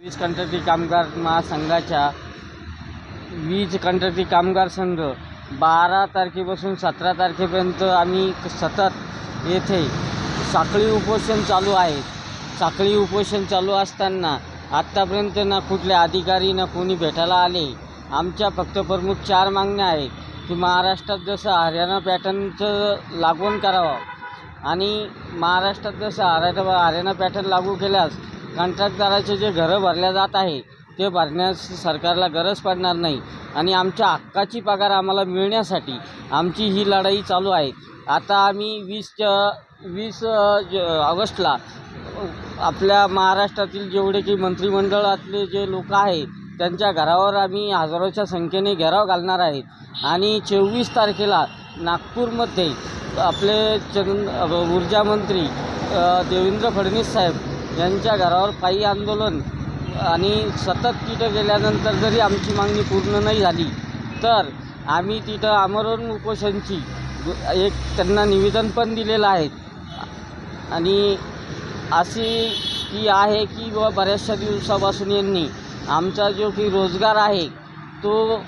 वीज कंत्राटी कामगार महासंघाच्या वीज कंत्राटी कामगार संघ. बारा तारखेपासून सतरा तारखेपर्यंत आम्ही क- सतत येथे साखळी उपोषण चालू आहे. साखळी उपोषण चालू असताना आत्तापर्यंत ना कुठले अधिकारी ना कोणी भेटायला आले. आमच्या फक्त प्रमुख चार मागण्या आहेत की महाराष्ट्रात जसं हरियाणा पॅटर्नचं लागवण करावं आणि महाराष्ट्रात जसं हरियाणा हरियाणा पॅटर्न लागू केल्यास कंत्राटदाराचे जे घरं भरल्या जात आहे ते भरण्यास सरकारला गरज पडणार नाही. आणि आमच्या हक्काची पगार आम्हाला मिळण्यासाठी आमची ही लढाई चालू आहे. आता आम्ही वीस वीस ज- ऑगस्टला आपल्या महाराष्ट्रातील जेवढे की मंत्रिमंडळातले जे लोक आहेत त्यांच्या घरावर आम्ही हजारोच्या संख्येने घेराव घालणार आहेत. आणि चोवीस तारखेला नागपूरमध्ये आपले चंद ऊर्जा मंत्री देवेंद्र फडणवीस साहेब यांच्या घरावर पायी आंदोलन आणि सतत तिथं गेल्यानंतर जरी आमची मागणी पूर्ण नाही झाली तर आम्ही तिथं आमरण उपोषणची एक त्यांना निवेदन पण दिलेलं आहे. आणि अशी की आहे की व बऱ्याचशा दिवसापासून यांनी आमचा जो की रोजगार आहे तो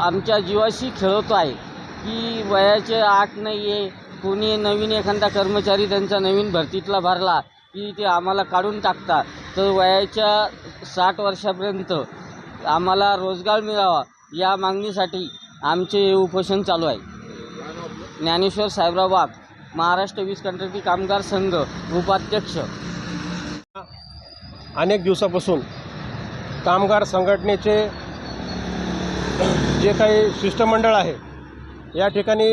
आमच्या जीवाशी खेळतो आहे. की वयाचे आठ नाही आहे कोणी नवीन एखादा कर्मचारी त्यांचा नवीन भरतीतला भरला की ते आम्हाला काढून टाकतात. तर वयाच्या साठ वर्षापर्यंत आम्हाला रोजगार मिळावा या मागणीसाठी आमचे हे उपोषण चालू आहे. ज्ञानेश्वर साहेबराव वाघ महाराष्ट्र वीज कंत्राटी कामगार संघ उपाध्यक्ष. अनेक दिवसापासून कामगार संघटनेचे जे काही शिष्टमंडळ आहे या ठिकाणी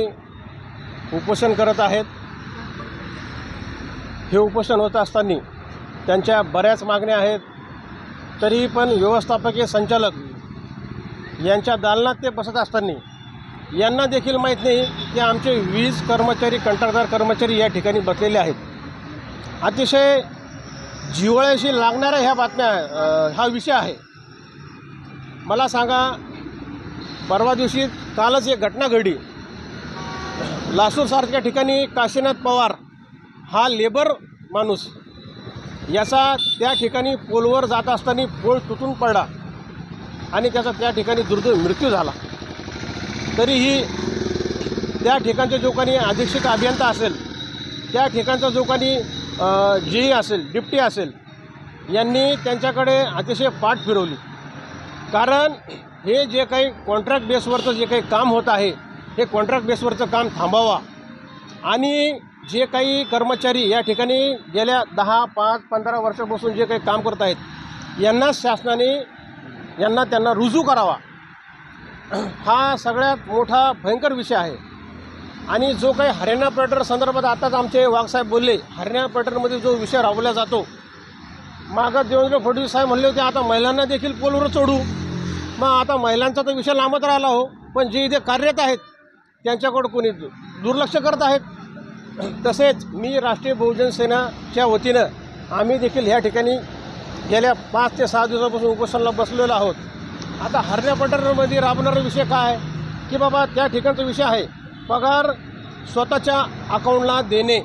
उपोषण करत आहेत. हे उपोषण होत असताना त्यांच्या बऱ्याच मागण्या आहेत. तरीही पण व्यवस्थापकीय संचालक यांच्या दालनात ते बसत असताना यांना देखील माहीत नाही की आमचे वीज कर्मचारी कंत्राटदार कर्मचारी या ठिकाणी बसलेले आहेत. अतिशय जिव्हाळ्याशी लागणाऱ्या ह्या बातम्या हा विषय आहे. मला सांगा परवा दिवशी कालच एक घटना घडली. लासूरसारख्या ठिकाणी काशीनाथ पवार हा लेबर माणूस याचा त्या ठिकाणी पोलवर जात असताना पोल तुटून पडला आणि त्याचा त्या ठिकाणी दुर्दैव मृत्यू झाला. तरीही त्या ठिकाणच्या जो काही अधीक्षक अभियंता असेल त्या ठिकाणचा जो काही जी असेल डिप्टी असेल यांनी त्यांच्याकडे अतिशय पाठ फिरवली. कारण हे जे काही कॉन्ट्रॅक्ट बेसवरचं जे काही काम होत आहे हे कॉन्ट्रॅक्ट बेसवरचं काम थांबावा आणि जे काही कर्मचारी या ठिकाणी गेल्या दहा पाच पंधरा वर्षापासून जे काही काम करत आहेत यांना शासनाने यांना त्यांना रुजू करावा. हा सगळ्यात मोठा भयंकर विषय आहे. आणि जो काही हरियाणा पर्यटन संदर्भात आताच आमचे वाघसाहेब बोलले हरियाणा पर्यटनमध्ये जो विषय राबवला जातो मागं देवेंद्र फडणवीस साहेब म्हणले होते आता महिलांना देखील पोलवर चढू. मग आता महिलांचा तर विषय लांबत राहिला हो पण जे इथे कार्यरत आहेत त्यांच्याकडं कोणी दुर्लक्ष करत आहेत. तसेच मी राष्ट्रीय बहुजन सेनाच्या वतीनं आम्ही देखील ह्या ठिकाणी गेल्या पाच ते सहा दिवसापासून उपोषणाला बसलेलो आहोत. आता हरण्या पॅटर्नमध्ये राबणारा विषय काय? की बाबा त्या ठिकाणचा विषय आहे पगार स्वतःच्या अकाउंटला देणे.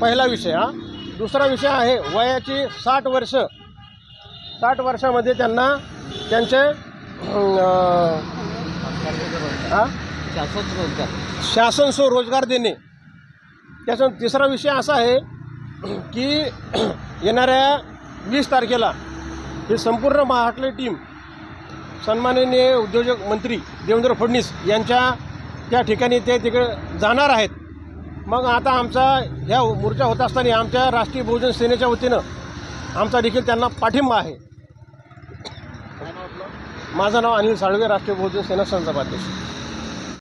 पहिला विषय हा. दुसरा विषय आहे वयाची साठ वर्ष. साठ वर्षामध्ये त्यांना त्यांचे हां? शाश्वत रोजगार शासन सो रोजगार देणे. त्याचा तिसरा विषय असा आहे की येणाऱ्या वीस तारखेला ही संपूर्ण महाराष्ट्र टीम सन्माननीय उद्योजक मंत्री देवेंद्र फडणवीस यांच्या त्या ठिकाणी ते तिकडे जाणार आहेत. मग आता आमचा ह्या मोर्चा होत असताना आमच्या राष्ट्रीय बहुजन सेनेच्या वतीनं आमचा देखील त्यांना पाठिंबा आहे. माझं नाव अनिल साळवे राष्ट्रीय बहुजन सेना संघाध्यक्ष